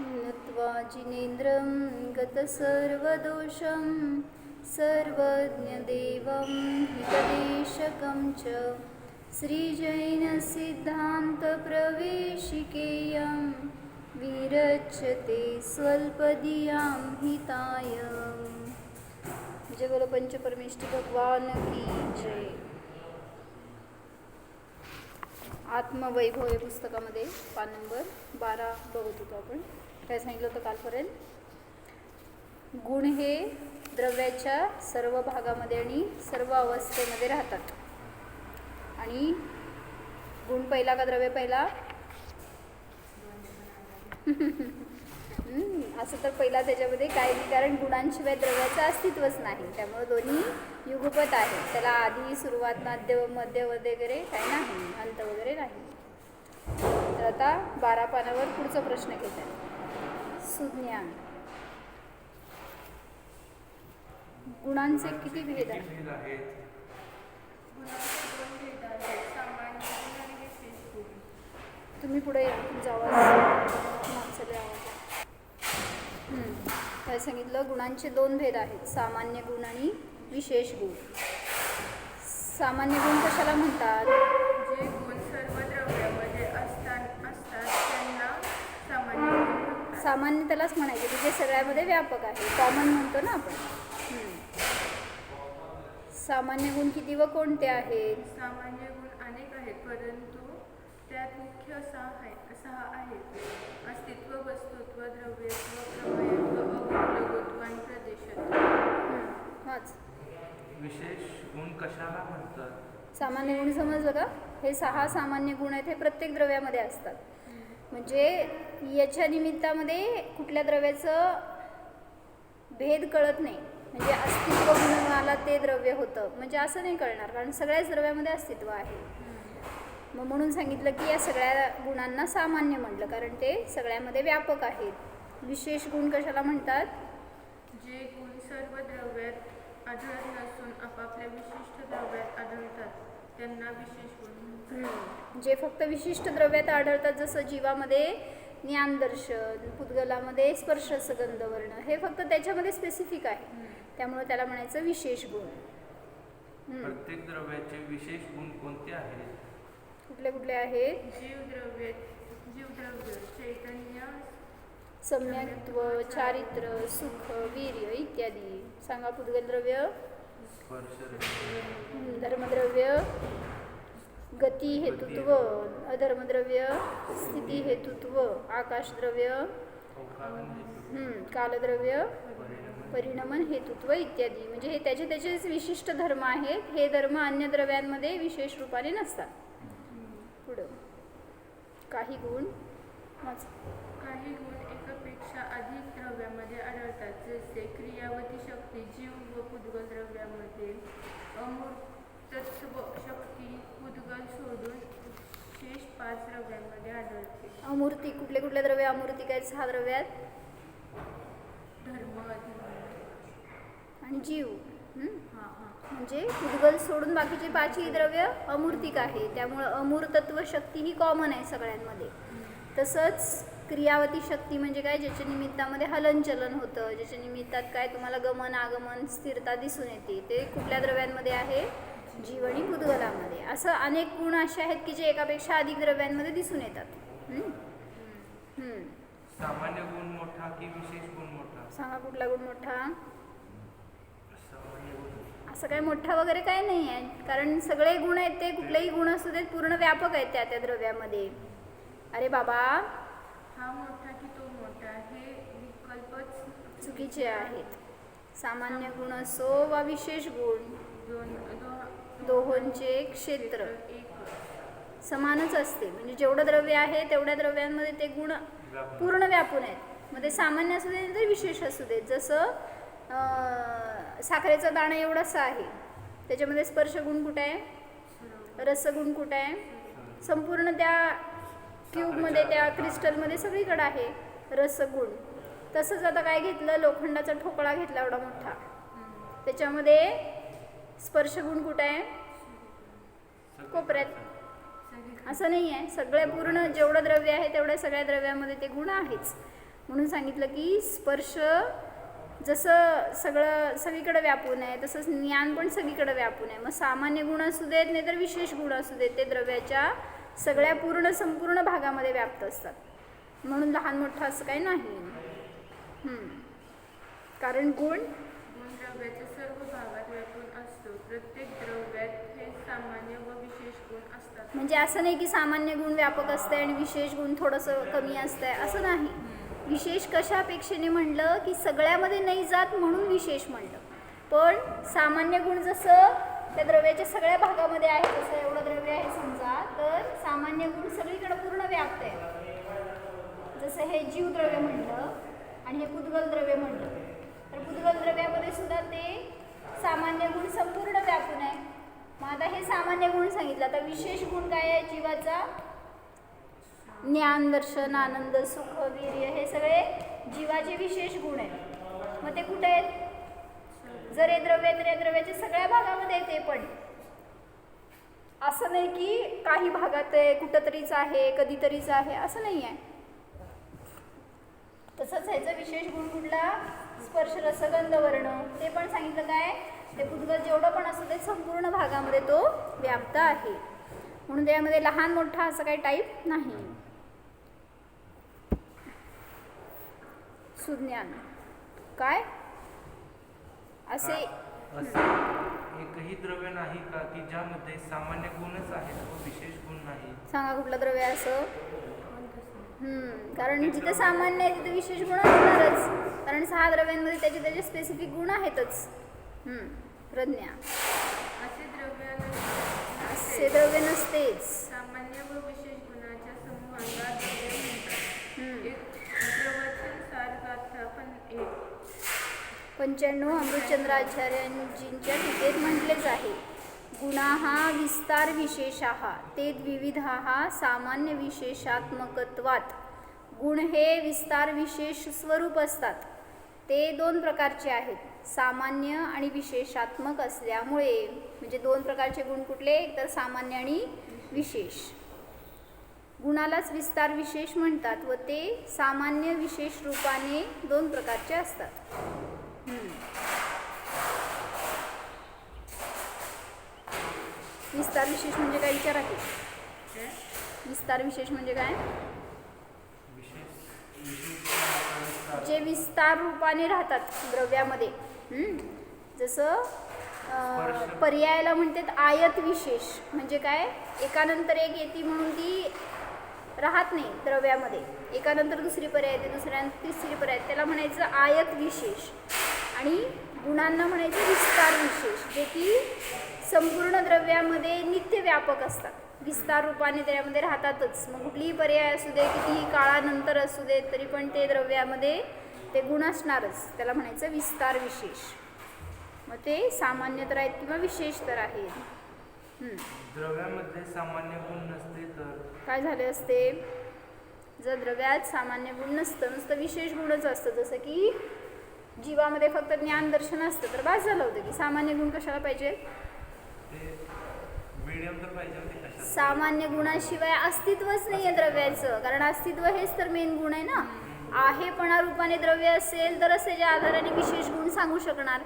नत्वा जिनेन्द्रं गतसर्वदोषं सर्वज्ञदेवं हितदेशकं च। श्रीजैनसिद्धान्तप्रवेशिकेयं विरच्यते स्वल्पदियां हिताय। जय बोलो पंचपरमेष्ठी भगवान की जय। आत्मवैभव या पुस्तकामध्ये पान नंबर बारा बघत होतो आपण. काय सांगितलं होतं कालपर्यंत? गुण हे द्रव्याच्या सर्व भागामध्ये आणि सर्व अवस्थेमध्ये राहतात. आणि गुण पहिला का द्रव्य पहिला? असं तर पहिला त्याच्यामध्ये काय नाही कारण गुणांशिवाय द्रव्याचं अस्तित्वच नाही. त्यामुळे दोन्ही युगपत आहेत त्याला आधी सुरुवात नाद्य मध्य वगैरे काय नाही अंत वगैरे नाही. तर आता बारा पानावर पुढचा प्रश्न घेत आहे सुज्ञान गुणांचे किती भेद आहेत? तुम्ही पुढे तुमचा आवाज आवाज. काय सांगितलं गुणांचे दोन भेद आहेत. सामान्य गुण आणि विशेष गुण. सामान्य गुण कशाला म्हणतात? सामान्य त्यालाच म्हणायचे की जे सगळ्यामध्ये व्यापक आहे. कॉमन म्हणतो ना आपण. सामान्य गुण किती व कोणते आहेत? सामान्य गुण अनेक आहेत परंतु त्यात मुख्य सहा आहेत सहा आहेत. अस्तित्व वस्तुत्व द्रव्यत्व प्रमेयत्व आणि प्रदेशत्व. हम्म. हाच. विशेष गुण कशाला म्हणतात? सामान्य गुण समजलं का? हे सहा सामान्य गुण आहेत हे प्रत्येक द्रव्यामध्ये असतात. म्हणजे याच्या निमित्तामध्ये कुठल्या द्रव्याचं भेद कळत नाही. म्हणजे अस्तित्व गुणाला ते द्रव्य होतं. म्हणजे असं नाही कळणार कारण सगळ्याच द्रव्यामध्ये अस्तित्व आहे. मग म्हणून सांगितलं की या सगळ्या गुणांना सामान्य म्हटलं कारण ते सगळ्यामध्ये व्यापक आहेत. विशेष गुण कशाला म्हणतात? जे गुण सर्व द्रव्यात आढळत नसून आपापल्या विशिष्ट द्रव्यात आढळतात त्यांना विशेष गुण. जे फक्त विशिष्ट द्रव्यात आढळतात जसं जीवामध्ये ज्ञानदर्शन पुद्गलामध्ये स्पर्श सुगंध वर्ण हे फक्त त्याच्यामध्ये स्पेसिफिक आहे. त्यामुळे त्याला म्हणायचं विशेष गुण. प्रत्येक द्रव्याचे विशेष गुण कोणते आहेत? कुठले कुठले आहेत जीवद्रव्य जीवद्रव्य चैतन्य सम्यक्त्व चारित्र सुख वीर्य इत्यादी. सांगा पुद्गल द्रव्य स्पर्श हम्म, धर्मद्रव्य. गती हेतुत्व अधर्मद्रव्य स्थिती हेतुत्व आकाशद्रव्य कालद्रव्य परिणमन हेतुत्व इत्यादी. म्हणजे हे त्याचे त्याचेच विशिष्ट धर्म आहेत. हे धर्म अन्य द्रव्यांमध्ये विशेष रूपाने नसतात. पुढं. काही गुण? काही गुण एकापेक्षा अधिक द्रव्यामध्ये आढळतात. जसे क्रियावती शक्ती जीव व पुद्गल द्रव्यामध्ये अमूर्तत्व शक्ती पुद्गल सोडून शेष पाच द्रव्यांमध्ये आढळते. अमूर्ती कुठले कुठले द्रव्य अमूर्ती काय सहा द्रव्यात धर्म अधर्म आणि जीव? हां हां. म्हणजे पुद्गल सोडून बाकीचे पाचही द्रव्य अमूर्तिक आहे. त्यामुळं अमूर्तत्व शक्ती ही कॉमन आहे सगळ्यांमध्ये. तसंच क्रियावती शक्ती म्हणजे काय? ज्याच्या निमित्तामध्ये हलनचलन होतं. ज्याच्या निमित्तात काय? तुम्हाला गमन आगमन स्थिरता दिसून येते. ते कुठल्या द्रव्यांमध्ये आहे? जीव आणि पुद्गलामध्ये असं अनेक गुण असे आहेत की जे एकापेक्षा अधिक द्रव्यांमध्ये दिसून येतात. हम्म? हम्म. सामान्य गुण मोठा की विशेष गुण मोठा? सांगा कुठला गुण मोठा? असं काही मोठा वगैरे काही नाही आहे कारण सगळे गुण आहेत ते कुठलेही गुण असू देत पूर्ण व्यापक आहेत त्या त्या द्रव्यामध्ये. अरे बाबा. हा मोठा की तो मोठा हे विकल्पच चुकीचे आहेत. सामान्य गुण असो वा विशेष गुण. दोहोंचे क्षेत्र. समानच असते. म्हणजे जेवढं द्रव्य आहे तेवढ्या द्रव्यांमध्ये ते गुण. पूर्ण व्यापून आहेत. मग ते सामान्य असू दे तर विशेष असू देत जसं साखरेचा दाणा एवढासा आहे. त्याच्यामध्ये स्पर्शगुण कुठं आहे? रसगुण कुठं आहे? संपूर्ण त्या क्यूबमध्ये त्या क्रिस्टलमध्ये सगळीकडे आहे रसगुण. तसंच आता काय घेतलं? लोखंडाचा ठोकळा घेतला एवढा मोठा. त्याच्यामध्ये स्पर्शगुण कुठं आहे? कोपऱ्यात. असं नाही आहे. सगळ्या पूर्ण जेवढं द्रव्य आहे तेवढ्या सगळ्या द्रव्यामध्ये ते गुण आहेच. म्हणून सांगितलं की स्पर्श जसं सगळं सगळीकडे व्यापून आहे तसंच ज्ञान पण सगळीकडे व्यापून आहे. मग सामान्य गुण असू देत नाही तर विशेष गुण असू देत ते द्रव्याच्या सगळ्या पूर्ण संपूर्ण भागामध्ये व्याप्त असतात. म्हणून लहान मोठं असं काही नाही. कारण गुण द्रव्याच्या सर्व भागात व्यापून असतो. प्रत्येक द्रव्यात हे सामान्य व विशेष गुण असतात. म्हणजे असं नाही की सामान्य गुण व्यापक असतंय आणि विशेष गुण थोडंसं कमी असतंय. असं नाही. विशेष कशा अपेक्षेने म्हणलं की सगळ्यामध्ये नाही जात म्हणून विशेष म्हणलं. पण सामान्य गुण जसं त्या द्रव्याच्या सगळ्या भागामध्ये आहे जसं एवढं द्रव्य आहे समजा तर सामान्य गुण सगळीकडे पूर्ण व्याप्त आहे. जसं हे जीव द्रव्य म्हणलं आणि हे पुद्गल द्रव्य म्हणलं. तर पुद्गल सुद्धा ते सामान्य गुण संपूर्ण व्यापून आहे. मग आता हे सामान्य गुण सांगितलं. आता विशेष गुण काय आहे जीवाचा? ज्ञान दर्शन आनंद सुख वीर्य हे सगळे जीवाचे विशेष गुण आहेत. मग ते कुठे आहेत? जर हे द्रव्य तर या द्रव्याच्या सगळ्या भागामध्ये आहे ते पण. असं नाही की काही भागात आहे कुठंतरीच आहे कधीतरीच आहे असं नाही आहे. तसंच ह्याचा विशेष गुण कुठला? स्पर्श रसगंध वर्ण ते पण सांगितलं काय? ते पुद्गल जेवढं पण असतं ते संपूर्ण भागामध्ये तो व्याप्त आहे. म्हणून त्यामध्ये लहान मोठा असं काही टाईप नाही. सुज्ञान. काय? असे असे एकही द्रव्य नाही का की ज्यामध्ये सामान्य गुणच आहेत व विशेष गुण नाही. सांगा कुठलं द्रव्य असं? कारण जिथे सामान्य आहे तिथे विशेष गुण असणारच. कारण सहा द्रव्यांमध्ये त्याचे त्याचे स्पेसिफिक गुण आहेतच. हम्म, प्रज्ञा. असे द्रव्य असे द्रव्य नसतेच. सामान्य व विशेष गुणाच्या समूहाला द्रव्य म्हणतात. हम्म. एक प्रवचन सार गाथा पण एक. पंच्याण्णव अमृतचंद्राचार्यांजींच्या टीकेत म्हटलेच आहे. गुणाः विस्तार विशेषा ते द्विविधाः सामान्य विशेषात्मकत्वात गुण हे विस्तार विशेष स्वरूप असतात. ते दोन प्रकारचे आहेत. सामान्य आणि विशेषात्मक असल्यामुळे म्हणजे दोन प्रकारचे गुण कुठले? एक तर सामान्य आणि विशेष. गुणालाच विस्तार विशेष म्हणतात व ते सामान्य विशेष रूपाने दोन प्रकारचे असतात. विस्तार विशेष म्हणजे काय विचार आहे काय? विस्तार विशेष म्हणजे काय जे विस्तार रूपाने राहतात द्रव्यामध्ये. जसं. पर्यायाला म्हणतात आयत विशेष म्हणजे काय एकानंतर एक येते म्हणून ती राहत नाही द्रव्यामध्ये एकानंतर दुसरी पर्याय येते दुसऱ्यानंतर तिसरी पर्याय. त्याला म्हणायचं आयत विशेष आणि गुणांना म्हणायचं विस्तार विशेष जे की संपूर्ण द्रव्यामध्ये नित्य व्यापक असतात. विस्तार रूपाने त्यामध्ये राहतातच. मग कुठलीही पर्याय असू दे कितीही काळानंतर असू दे तरी पण ते द्रव्यामध्ये ते गुण असणारच. त्याला म्हणायचं विस्तार विशेष. मग ते सामान्य तर आहेत किंवा विशेष तर आहेत. द्रव्यामध्ये सामान्य गुण नसते तर? काय झाले असते? जर द्रव्यात सामान्य गुण नसतं नुसतं विशेष गुणच असतं. जसं की जीवामध्ये फक्त ज्ञान दर्शन असतं तर बास झालं होतं की सामान्य गुण कशाला पाहिजे ते मीडियम तर पाहिजे होते कशात सामान्य गुणाशिवाय अस्तित्वच नाही आहे द्रव्याचं. कारण अस्तित्व हेच तर मेन गुण आहे ना. आहेपणा रूपाने द्रव्य असेल तरच त्याच्या आधाराने विशेष गुण सांगू शकणार.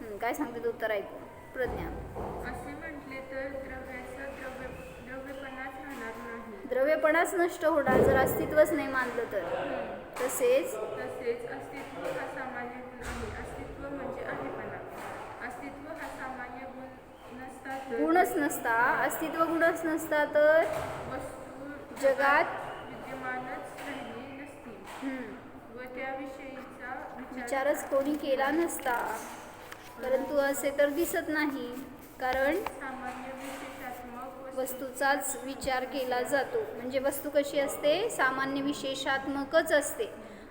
हम्म, काय सांगते तू उत्तर ऐकू? प्रज्ञा. असे म्हटले तर द्रव्याचं द्रव्य द्रव्यपणाच राहणार नाही. द्रव्यपणाच नष्ट होणार जर अस्तित्वच नाही मानलं तर. तसेच तसेच अस्तित्व हा सामान्य गुण आहे अस्तित्व म्हणजे आहेपणा अस्तित्व हा सामान्य गुण नसता तर गुणच नसता अस्तित्व गुणच नसता तर जगात विचारच कोणी केला नसता. परंतु असे तर दिसत नाही कारण सामान्य विशेषात्मक वस्तू वस्तूचाच विचार केला जातो. म्हणजे वस्तू कशी असते? सामान्य विशेषात्मकच असते.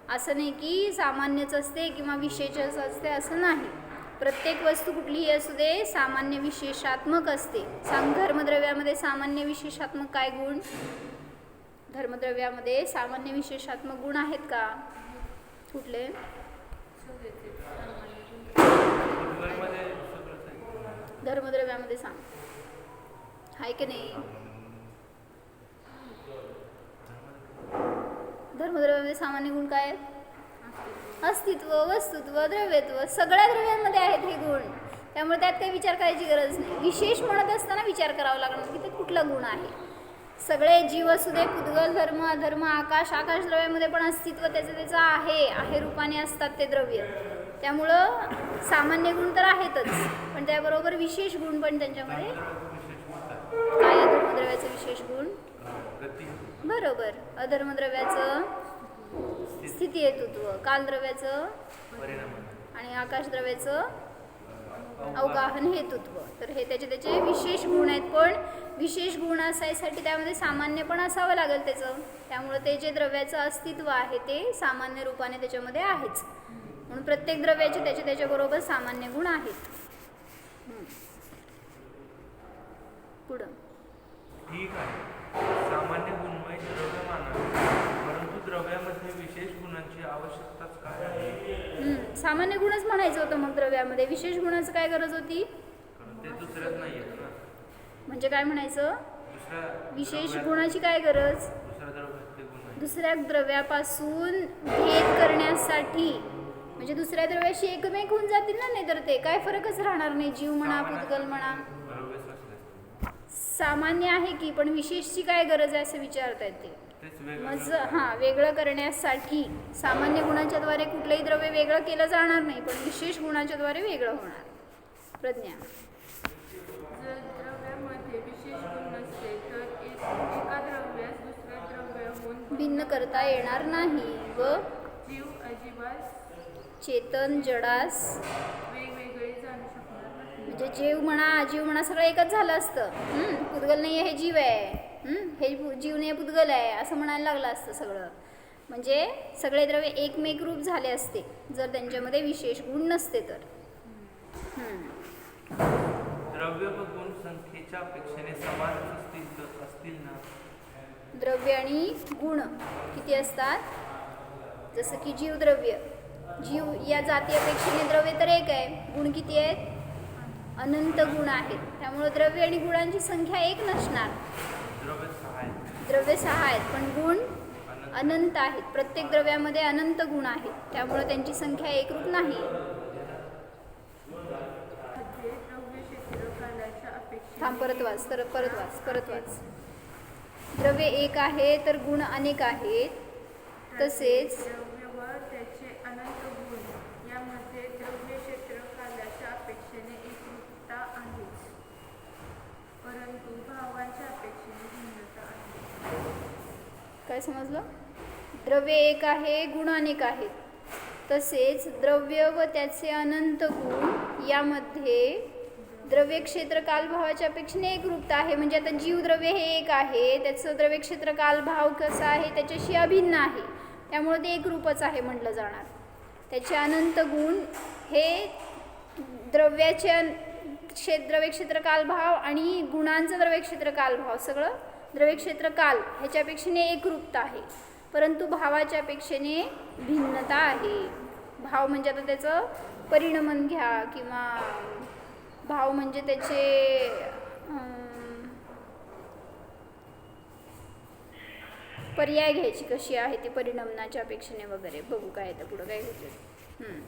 असं नाही की सामान्यच असते किंवा विशेषच असते असं नाही. प्रत्येक वस्तू कुठलीही असू दे सामान्य विशेषात्मक असते. सांग धर्मद्रव्यामध्ये सामान्य विशेषात्मक काय गुण? धर्मद्रव्यामध्ये सामान्य विशेषात्मक गुण आहेत का? कुठले? धर्मद्रव्यामध्ये सांग. आहे की नाही? धर्मद्रव्यामध्ये सामान्य गुण काय आहेत? अस्तित्व वस्तुत्व द्रव्यत्व सगळ्या द्रव्यांमध्ये आहेत हे गुण. त्यामुळे त्यात काही विचार करायची गरज नाही. विशेष म्हणत असताना विचार करावा लागणार की ते कुठला गुण आहे. सगळे जीव असू दे पुद्गल धर्म अधर्म आकाश आकाश द्रव्यामध्ये पण अस्तित्व त्याचं त्याचं आहे आहे रूपाने असतात ते द्रव्य. त्यामुळं सामान्य गुण तर आहेतच पण त्याबरोबर विशेष गुण पण त्यांच्यामध्ये काय धर्मद्रव्याचं विशेष गुण? बरोबर. अधर्मद्रव्याचं स्थिती हेतुत्व कालद्रव्याचं आणि आकाशद्रव्याचं अवगाहन हेतुत्व. तर हे त्याचे त्याचे विशेष गुण आहेत. पण विशेष गुण असायसाठी त्यामध्ये सामान्य पण असावं लागेल त्याचं. त्यामुळं ते जे द्रव्याचं अस्तित्व आहे ते सामान्य रूपाने त्याच्यामध्ये आहेच. म्हणून प्रत्येक द्रव्याचे त्याचे त्याच्याबरोबर सामान्य गुण आहेत. पुढं. ठीक आहे सामान्य गुणमय द्रव्य मानावे परंतु द्रव्यामध्ये विशेष गुणांची आवश्यकताच काय आहे हम्म. सामान्य गुणच म्हणायचं होतं मग द्रव्यामध्ये. विशेष गुणाचं काय गरज होती? म्हणजे काय म्हणायचं? विशेष गुणाची काय गरज? दुसऱ्या द्रव्यापासून भेद करण्यासाठी. म्हणजे दुसऱ्या द्रव्याशी एकमेक होऊन जातील ना नाही तर ते. काय फरकच राहणार नाही. जीव म्हणा पुद्गल म्हणा. सामान्य आहे की पण विशेषची काय गरज आहे असं विचारतायत ते? तेच मग वेगळं ज- हां वेगळं करण्यासाठी सामान्य गुणाच्या द्वारे कुठलंही द्रव्य वेगळं केलं जाणार नाही पण विशेष गुणाच्या द्वारे वेगळं होणार. प्रज्ञा. जर द्रव्यामध्ये विशेष गुण नसले तर एक एका द्रव्यास दुसऱ्या द्रव्याहून भिन्न करता येणार नाही व जीव अजिबात चेतन जडास वेगवेगळे जाणू शकणार नाही म्हणजे जीव म्हणा अजीव म्हणा सगळं एकच झालं असतं? पुद्गल नाही आहे हे जीव आहे. हं? हे जीव नाही आहे, पुद्गल आहे असं म्हणायला लागलं असतं सगळं. म्हणजे सगळे द्रव्य एकमेक रूप झाले असते जर त्यांच्यामध्ये विशेष गुण नसते तर. द्रव्य व गुण संख्येच्या अपेक्षेने समानच असतील ना? द्रव्य आणि गुण किती असतात? जसं की जीवद्रव्य. जीव या जाती अपेक्षेने द्रव्य तर एक आहे. गुण किती आहेत? अनंत गुण आहेत. त्यामुळं द्रव्य आणि गुणांची संख्या एक नसणार. द्रव्य सहा आहेत. पण गुण अनंत आहेत. प्रत्येक द्रव्यामध्ये अनंत गुण आहेत. त्यामुळे त्यांची संख्या एकरूप नाही. थांब परत वाच तर परत वाच परत वाच. द्रव्य एक आहे तर गुण अनेक आहेत. तसेच द्रव्य व त्याचे अनंत गुण यामध्ये द्रव्य क्षेत्र कालाच्या अपेक्षेने एकरूपता आहेच परंतु भावांच्या अपेक्षेने भिन्नता आहे काय समजलं? द्रव्य एक आहे गुण अनेक आहेत. तसेच द्रव्य व त्याचे अनंत गुण यामध्ये द्रव्य क्षेत्र कालभावाच्या अपेक्षेने एकरूपता आहे. म्हणजे आता जीवद्रव्य हे एक आहे त्याचं द्रव्य क्षेत्र कालभाव कसा आहे त्याच्याशी अभिन्न आहे. त्यामुळे ते एकरूपच आहे म्हटलं जाणार. त्याचे अनंत गुण हे द्रव्याचे क्षे द्रव्य क्षेत्र कालभाव आणि गुणांचं द्रव्य क्षेत्र कालभाव सगळं द्रव्यक्षेत्र काल ह्याच्या अपेक्षेने एकरूपता आहे. परंतु भावाच्या अपेक्षेने भिन्नता आहे. भाव म्हणजे आता त्याचं परिणमन घ्या किंवा भाव म्हणजे त्याचे पर्याय घ्यायची कशी आहे ती परिणमनाच्या अपेक्षेने वगैरे. बघू काय तर पुढं काय घ्यायचं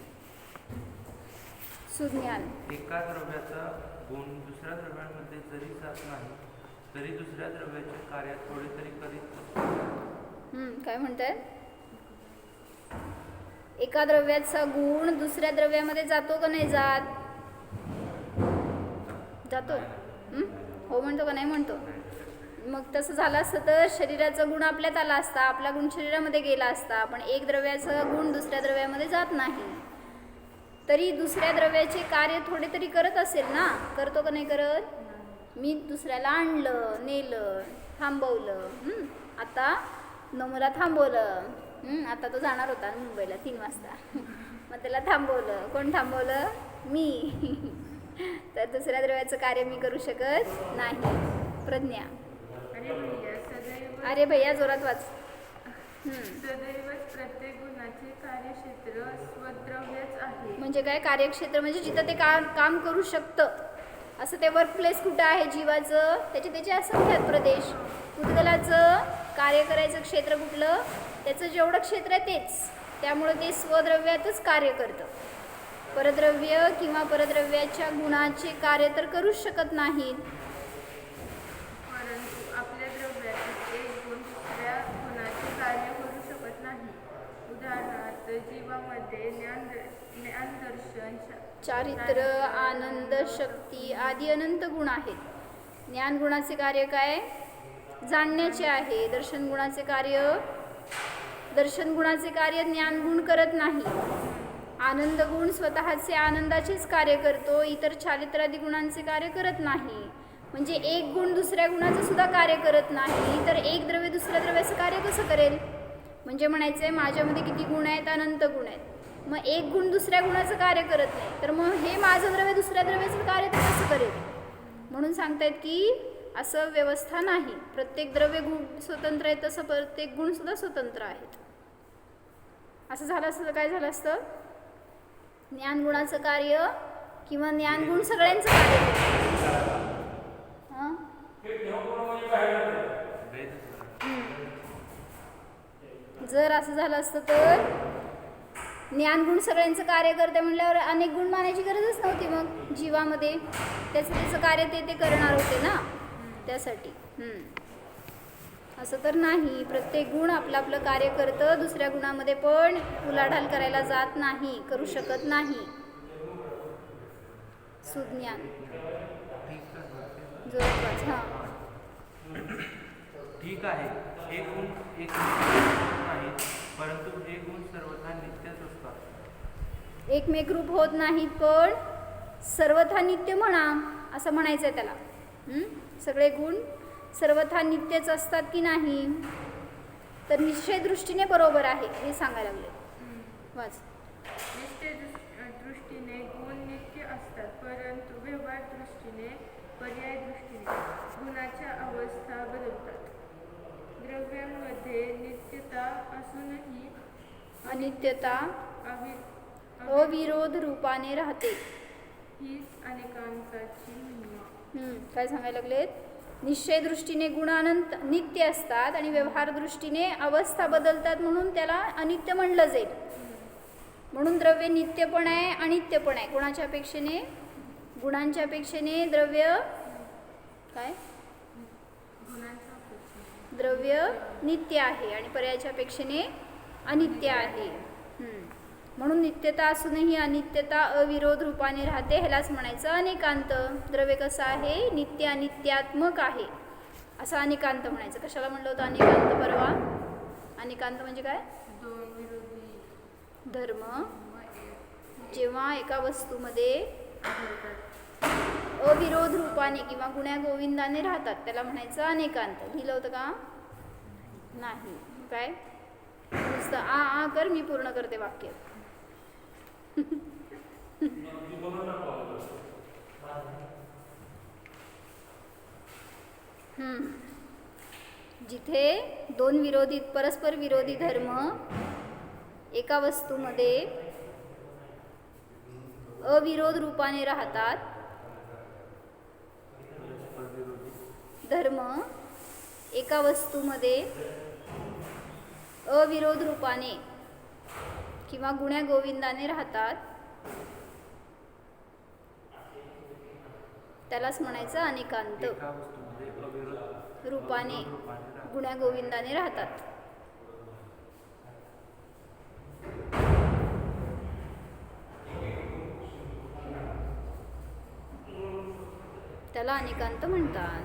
सुज्ञान. एका द्रव्याचा गुण दुसऱ्या द्रव्यांमध्ये जरी जात नाही तरी दुसऱ्या द्रव्याचे कार्य थोडे तरी करीत असते. हम्म, काय म्हणताय? एका द्रव्याचा गुण दुसऱ्या द्रव्यामध्ये जातो का नाही जात? जातो? हो म्हणतो का नाही म्हणतो? मग तसं झालं असतं तर शरीराचा गुण आपल्यात आला असता आपला गुण शरीरामध्ये गेला असता पण एक द्रव्याचा गुण दुसऱ्या द्रव्यामध्ये जात नाही. तरी दुसऱ्या द्रव्याचे कार्य थोडे तरी करत असेल ना? करतो का नाही करत? मी दुसऱ्याला आणलं नेलं थांबवलं? आता न मला थांबवलं? आता तो जाणार होता मुंबईला तीन वाजता. मग त्याला थांबवलं. कोण थांबवलं? मी. तर दुसऱ्या द्रव्याचं कार्य मी करू शकत नाही. प्रज्ञा. अरे भैया सदैव अरे भैया जोरात वाच. सदैवच प्रत्येक गुणाचे कार्यक्षेत्र स्वद्रव्यच आहे. म्हणजे काय? कार्यक्षेत्र म्हणजे जिथं ते काम काम करू शकतं. असं ते वर्क प्लेस कुठं आहे जीवाचं? त्याचे त्याचे असंख्यात प्रदेश. पुद्गलाचं कार्य करायचं क्षेत्र कुठलं? त्याचं जेवढं क्षेत्र आहे तेच. त्यामुळे ते स्वद्रव्यातच कार्य करतं. परद्रव्य किंवा परद्रव्याच्या गुणाचे कार्य तर करूच शकत नाहीत. चारित्र आनंद शक्ती आदी अनंत गुण आहेत. ज्ञान गुणाचे कार्य काय? जाणण्याचे आहे. दर्शन गुणाचे कार्य? दर्शन गुणाचे कार्य ज्ञान गुण करत नाही. आनंद गुण स्वतःचे आनंदाचेच कार्य करतो. इतर चारित्रादी गुणांचे कार्य करत नाही. म्हणजे एक गुण दुसऱ्या गुणाचं सुद्धा कार्य करत नाही. तर एक द्रव्य दुसऱ्या द्रव्याचं कार्य कसं करेल? म्हणजे म्हणायचं आहे माझ्यामध्ये किती गुण आहेत? अनंत गुण आहेत. मग एक गुण दुसऱ्या गुणाचं कार्य करत नाही. तर मग हे माझं द्रव्य दुसऱ्या द्रव्याचं कार्य तर कसं करेल? म्हणून सांगतायत की असं व्यवस्था नाही. प्रत्येक द्रव्य गुण स्वतंत्र आहे तसं प्रत्येक गुण सुद्धा स्वतंत्र आहेत. असं झालं असतं काय झालं असतं? ज्ञान गुणाचं कार्य किंवा ज्ञानगुण सगळ्यांचं कार्य हां. जर असं झालं असतं तर ज्ञानगुण सगळ्यांचं कार्य करते म्हणल्यावर अनेक गुण मानायची गरजच नव्हती मग. जीवामध्ये त्याचं त्याचं कार्य ते ते करणार होते ना? त्यासाठी. असं तर नाही. प्रत्येक गुण आपलं आपलं कार्य करतं. दुसऱ्या गुणामध्ये पण उलाढाल करायला जात नाही करू शकत नाही. सुज्ञान. ठीक जवळपास हां. ठीक आहे. हे गुण एक परंतु हे गुण सर्वथा एकमेकरूप होत नाहीत पण सर्वथा नित्य म्हणा असं म्हणायचं आहे त्याला? सगळे गुण सर्वथा नित्यच असतात की नाही? तर निश्चय दृष्टीने बरोबर आहे हे सांगायला लागले. वाच निश्चय दृष्टीने गुण नित्य असतात परंतु व्यवहार दृष्टीने पर्याय दृष्टीने गुणाच्या अवस्था बदलतात. द्रव्यांमध्ये नित्यता असूनही अनित्यता अवि अविरोध रूपाने राहते. हीच अनेकांताची महिमा काय सांगायला लागलेत? निश्चय दृष्टीने गुण अनंत नित्य असतात आणि व्यवहार दृष्टीने अवस्था बदलतात म्हणून त्याला अनित्य म्हणलं जाईल. म्हणून द्रव्य नित्य पण आहे अनित्य पण आहे गुणाच्या अपेक्षेने गुणांच्या अपेक्षेने द्रव्य काय? द्रव्य नित्य आहे आणि पर्यायाच्या अपेक्षेने अनित्य आहे. म्हणून नित्यता असूनही अनित्यता अविरोध रूपाने राहते ह्यालाच म्हणायचं अनेकांत. द्रव्य कसं आहे? नित्य अनित्यात्मक आहे. असं अनेकांत म्हणायचं. कशाला म्हणलं होतं अनेकांत परवा? अनेकांत म्हणजे काय? धर्म. जेव्हा एका वस्तूमध्ये अविरोध रूपाने किंवा गुण्या गोविंदाने राहतात त्याला म्हणायचं अनेकांत. लिहिलं होतं का? नाही. काय? नुसतं आ आ कर मी पूर्ण करते वाक्य. जिथे दोन विरोधी परस्पर विरोधी धर्म एका वस्तूमध्ये अविरोध रूपाने राहतात धर्म एका वस्तूमध्ये अविरोध रूपाने किंवा गुण्या गोविंदाने राहतात. त्यालाच म्हणायचं अनेकांत. रूपाने गुण्यागोविंदाने गुण्या गोविंदाने राहतात. त्याला अनेकांत म्हणतात.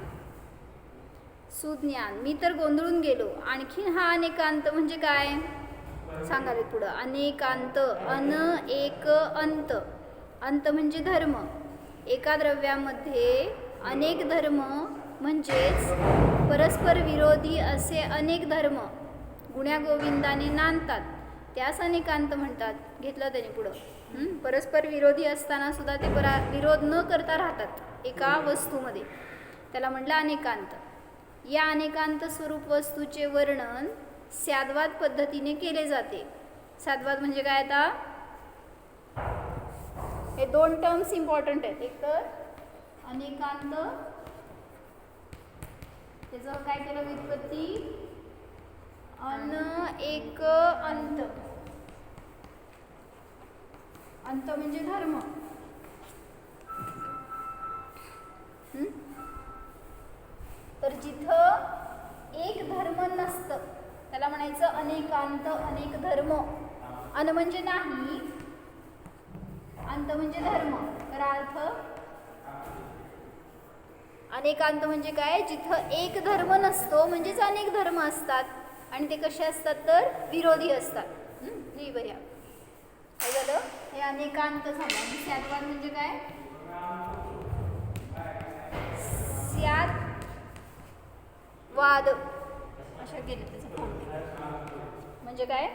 सुज्ञान मी तर गोंधळून गेलो. आणखीन हा अनेकांत म्हणजे काय? सांगाले पुढं. अनेकांत अन एक अंत. अंत म्हणजे धर्म. एका द्रव्यामध्ये अनेक धर्म म्हणजेच परस्पर विरोधी असे अनेक धर्म गुण्या गोविंदाने नांदतात. त्यास अनेकांत म्हणतात. घेतलं त्यांनी पुढं. परस्पर विरोधी असताना सुद्धा ते परा विरोध न करता राहतात एका वस्तूमध्ये. त्याला म्हटलं अनेकांत. या अनेकांत स्वरूप वस्तूचे वर्णन साधवाद पद्धतीने केले जाते. साधवाद म्हणजे काय आता? हे दोन टर्म्स इम्पॉर्टंट आहेत. एक तर अनेकांत त्याचं काय केलं व्युत्पत्ती? अन एक अंत. अंत म्हणजे धर्म. तर जिथं एक धर्म नसतं त्याला म्हणायचं अनेकांत अनेक धर्म. अन म्हणजे नाही अंत म्हणजे धर्म. तर अर्थ अनेकांत म्हणजे काय? जिथं एक धर्म नसतो म्हणजेच अनेक धर्म असतात. आणि ते कसे असतात तर? विरोधी असतात. हं? लिही काय झालं? हे अनेकांत झालं. आणि स्यादवाद म्हणजे काय? स्याद वाद अशा गेले त्याचं म्हणजे काय?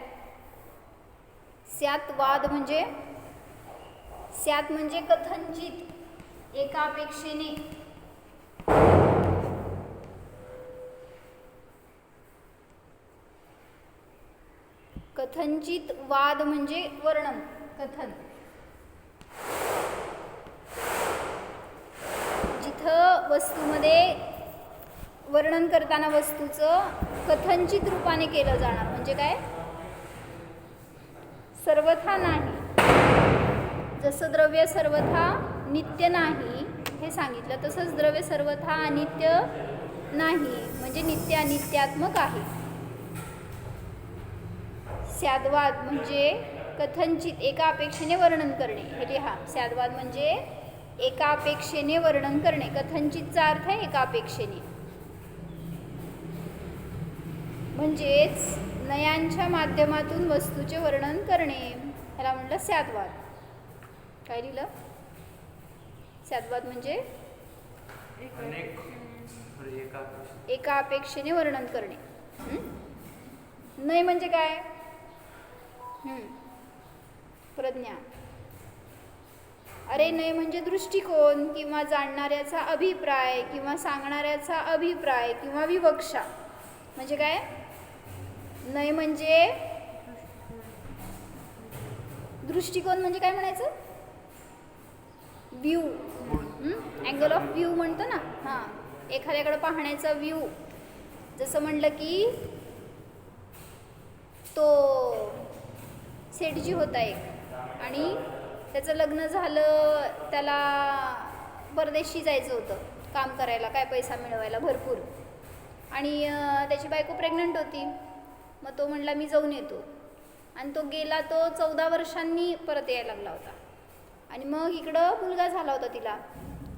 स्यात वाद म्हणजे? स्यात म्हणजे कथनचित एकापेक्षेने. कथनचित वाद म्हणजे वर्णन कथन. जिथं वस्तूमध्ये वर्णन करताना वस्तूचं कथनचित रूपाने केलं जाणार. म्हणजे काय? सर्वथा नाही. जसं द्रव्य सर्वथा नित्य नाही हे सांगितलं. तसंच द्रव्य सर्वथा अनित्य नाही. म्हणजे नित्य अनित्यात्मक आहे. स्यादवाद म्हणजे कथनचित एका अपेक्षेने वर्णन करणे. हे लिहा स्यादवाद म्हणजे एका अपेक्षेने वर्णन करणे. कथनचितचा अर्थ आहे एका अपेक्षेने. म्हणजेच नयांच्या माध्यमातून वस्तूचे वर्णन करणे. ह्याला म्हणलं स्यादवाद काय लिहिलं? स्यादवाद म्हणजे? बरं, एका अपेक्षेने. वर्णन करणे? नाही म्हणजे काय. प्रज्ञा. अरे नाही म्हणजे दृष्टिकोन किंवा जाणणाऱ्याचा अभिप्राय किंवा सांगणाऱ्याचा अभिप्राय किंवा विवक्षा. म्हणजे काय? नाही म्हणजे दृष्टिकोन म्हणजे काय म्हणायचं? व्ह्यू अँगल ऑफ व्ह्यू म्हणतो ना? हां. एखाद्याकडे पाहण्याचा व्ह्यू जसं म्हणलं की तो सेठजी होता एक. आणि त्याचं लग्न झालं त्याला परदेशी जायचं होतं काम करायला काय पैसा मिळवायला भरपूर. आणि त्याची बायको प्रेग्नंट होती. मग तो म्हणला मी जाऊन येतो. आणि तो गेला तो चौदा वर्षांनी परत यायला लागला होता. आणि मग इकडं मुलगा झाला होता तिला.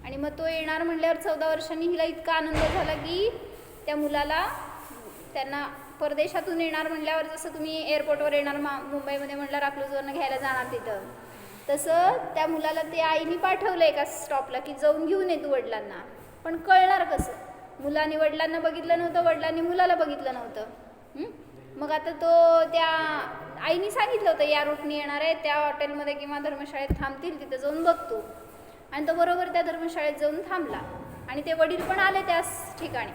आणि मग तो येणार म्हणल्यावर चौदा वर्षांनी हिला इतका आनंद झाला की त्या मुलाला त्यांना परदेशातून येणार म्हणल्यावर जसं तुम्ही एअरपोर्टवर येणार मा मुंबईमध्ये म्हटल्यावर अकलूजवरनं घ्यायला जाणार तिथं तसं त्या मुलाला ते आईने पाठवलं एका स्टॉपला की जाऊन घेऊन ये तू वडिलांना. पण कळणार कसं? मुलाने वडिलांना बघितलं नव्हतं वडिलांनी मुलाला बघितलं नव्हतं. मग आता तो त्या आईने सांगितलं होतं या रूटने येणार आहे त्या हॉटेलमध्ये किंवा धर्मशाळेत थांबतील तिथं जाऊन बघतो आणि तो बरोबर त्या धर्मशाळेत जाऊन थांबला. आणि ते वडील पण आले त्याच ठिकाणी.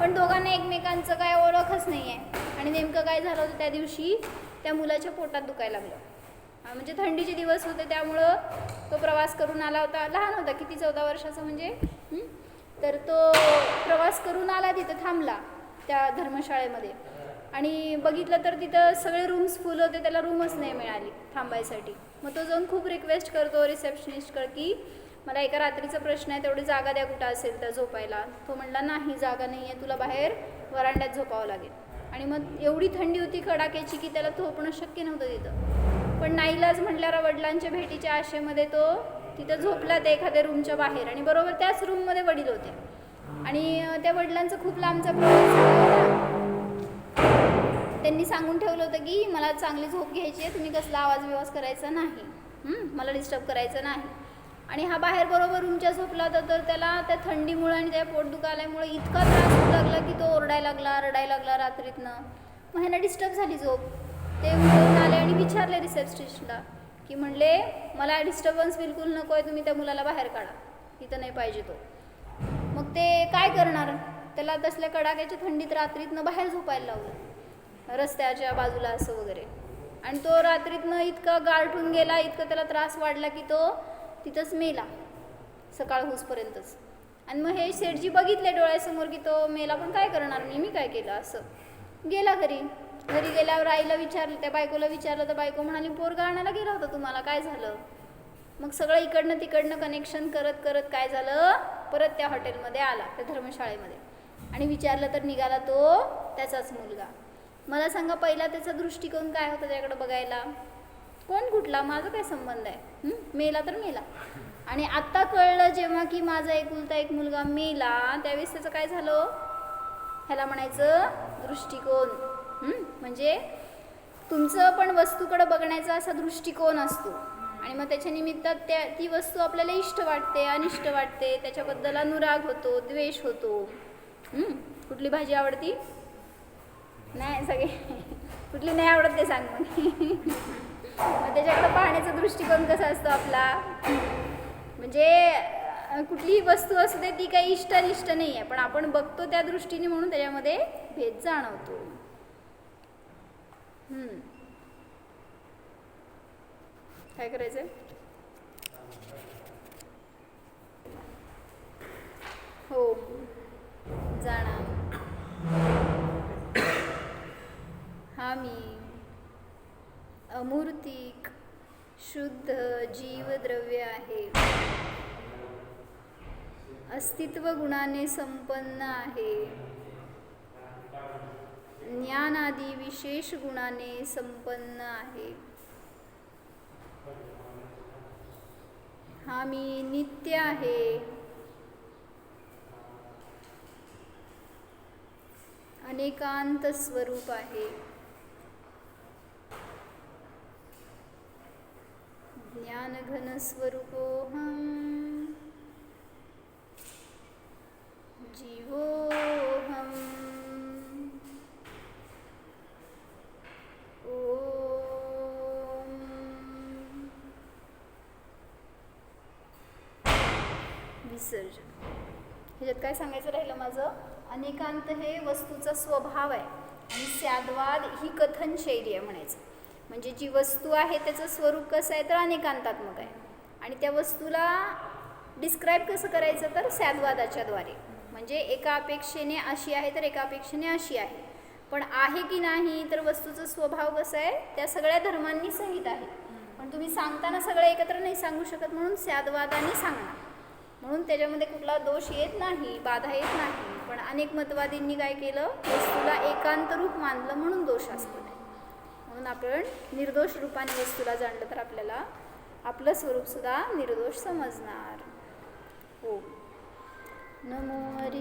पण दोघांना एकमेकांचं काय ओळखच नाही आहे आणि नेमकं काय झालं होतं त्या दिवशी त्या मुलाच्या पोटात दुखायला लागलं. म्हणजे थंडीचे दिवस होते त्यामुळं तो प्रवास करून आला होता. लहान होता किती चौदा वर्षाचा म्हणजे? तर तो प्रवास करून आला तिथं थांबला त्या धर्मशाळेमध्ये. आणि बघितलं तर तिथं सगळे रूम्स फुल होते त्याला रूमच नाही मिळाली थांबायसाठी. मग तो जाऊन खूप रिक्वेस्ट करतो रिसेप्शनिस्टकडे की मला एका रात्रीचा प्रश्न आहे तेवढी जागा द्या कुठं असेल तर झोपायला. तो म्हणला नाही जागा नाही आहे तुला बाहेर वरांड्यात झोपावं लागेल. आणि मग एवढी थंडी होती कडाक्याची की त्याला झोपणं शक्य नव्हतं तिथं. पण नाईलाज म्हटल्यावर वडिलांच्या भेटीच्या आशेमध्ये तो तिथं झोपला ते एखाद्या रूमच्या बाहेर. आणि बरोबर त्याच रूममध्ये वडील होते. आणि त्या वडिलांचा खूप लांबचा प्रवास झाला. त्यांनी सांगून ठेवलं होतं की मला चांगली झोप घ्यायची आहे तुम्ही कसला आवाज विवाज करायचा नाही. मला डिस्टर्ब करायचं नाही. आणि हा बाहेर बरोबर रूमच्या झोपला होता तर त्याला त्या थंडीमुळे आणि त्या पोट दुखाल्यामुळे इतका त्रास होऊ लागला की तो ओरडायला लागला रडायला लागला रात्रीतनं. मग ह्याला डिस्टर्ब झाली झोप. ते मिळून आले आणि विचारले रिसेप्शनिस्टला की म्हणले मला डिस्टर्बन्स बिलकुल नको आहे तुम्ही त्या मुलाला बाहेर काढा. इथं नाही पाहिजे तो. मग ते काय करणार? त्याला तसल्या कडाक्याच्या थंडीत रात्रीतनं बाहेर झोपायला लावलं. रस्त्याच्या बाजूला असं वगैरे. आणि तो रात्रीतनं इतका गारठून गेला इतका त्याला त्रास वाढला की तो तिथंच मेला सकाळ होसपर्यंतच आणि मग हे शेठजी बघितले डोळ्यासमोर की तो मेला पण काय करणार? मी मी काय केलं? असं. गेला घरी. घरी गेल्यावर आईला विचारलं त्या बायकोला विचारलं तर बायको म्हणाली पोरगा आणायला गेला होता तुम्हाला काय झालं? मग सगळं इकडनं तिकडनं कनेक्शन करत करत काय झालं? परत त्या हॉटेलमध्ये आला त्या धर्मशाळेमध्ये. आणि विचारलं तर निघाला तो त्याचाच मुलगा. मला सांगा पहिला त्याचा दृष्टिकोन काय होता त्याकडे बघायला? कोण कुठला? माझा काय संबंध आहे? मेला तर मेला. आणि आत्ता कळलं जेव्हा की माझा एकुलता एक मुलगा मेला त्यावेळेस त्याचं काय झालं? ह्याला म्हणायचं दृष्टिकोन. म्हणजे तुमचं पण वस्तूकडे बघण्याचा असा दृष्टिकोन असतो. आणि मग त्याच्या निमित्तात त्या ती वस्तू आपल्याला इष्ट वाटते अनिष्ट वाटते त्याच्याबद्दल अनुराग होतो द्वेष होतो. कुठली भाजी आवडती? नाही सगळे. कुठली नाही आवडत ते सांग मग. मग त्याच्याकडे पाहण्याचा दृष्टिकोन कसा असतो आपला? म्हणजे कुठलीही वस्तू असू दे ती काही इष्टनिष्ट नाही आहे पण आपण बघतो त्या दृष्टीने म्हणून त्याच्यामध्ये भेद जाणवतो. काय करायचं हो जाणार हा मी अमूर्तिक शुद्ध जीवद्रव्य आहे. अस्तित्व गुणाने संपन्न आहे. ज्ञानादी विशेष गुणाने संपन्न आहे. हा मी नित्य आहे. अनेकांत स्वरूप आहे. ज्ञानघन जीवोऽहम्। जीवोहम विसर्जन। ह्याच्यात काय सांगायचं राहिलं माझं? अनेकांत हे वस्तूचा स्वभाव आहे आणि स्यादवाद ही कथन शैली आहे म्हणायचं. म्हणजे जी वस्तू आहे त्याचं स्वरूप कसं आहे तर अनेकांतात्मक आहे. आणि त्या वस्तूला डिस्क्राईब कसं करायचं तर सॅदवादाच्याद्वारे म्हणजे एका अपेक्षेने अशी आहे तर एका अपेक्षेने अशी आहे. पण आहे की नाही तर वस्तूचा स्वभाव कसा आहे त्या सगळ्या धर्मांनी सहित आहे. पण तुम्ही सांगताना सगळे एकत्र नाही सांगू शकत म्हणून सॅदवादाने सांगणार. म्हणून त्याच्यामध्ये कुठला दोष येत नाही बाधा येत नाही. पण अनेक मतवादींनी काय केलं? वस्तूला एकांत रूप मानलं म्हणून दोष असतो. म्हणून आपण निर्दोष रूपाने वस्तूला जाणलं तर आपल्याला आपलं स्वरूपसुद्धा निर्दोष समजणार. हो नमो हरी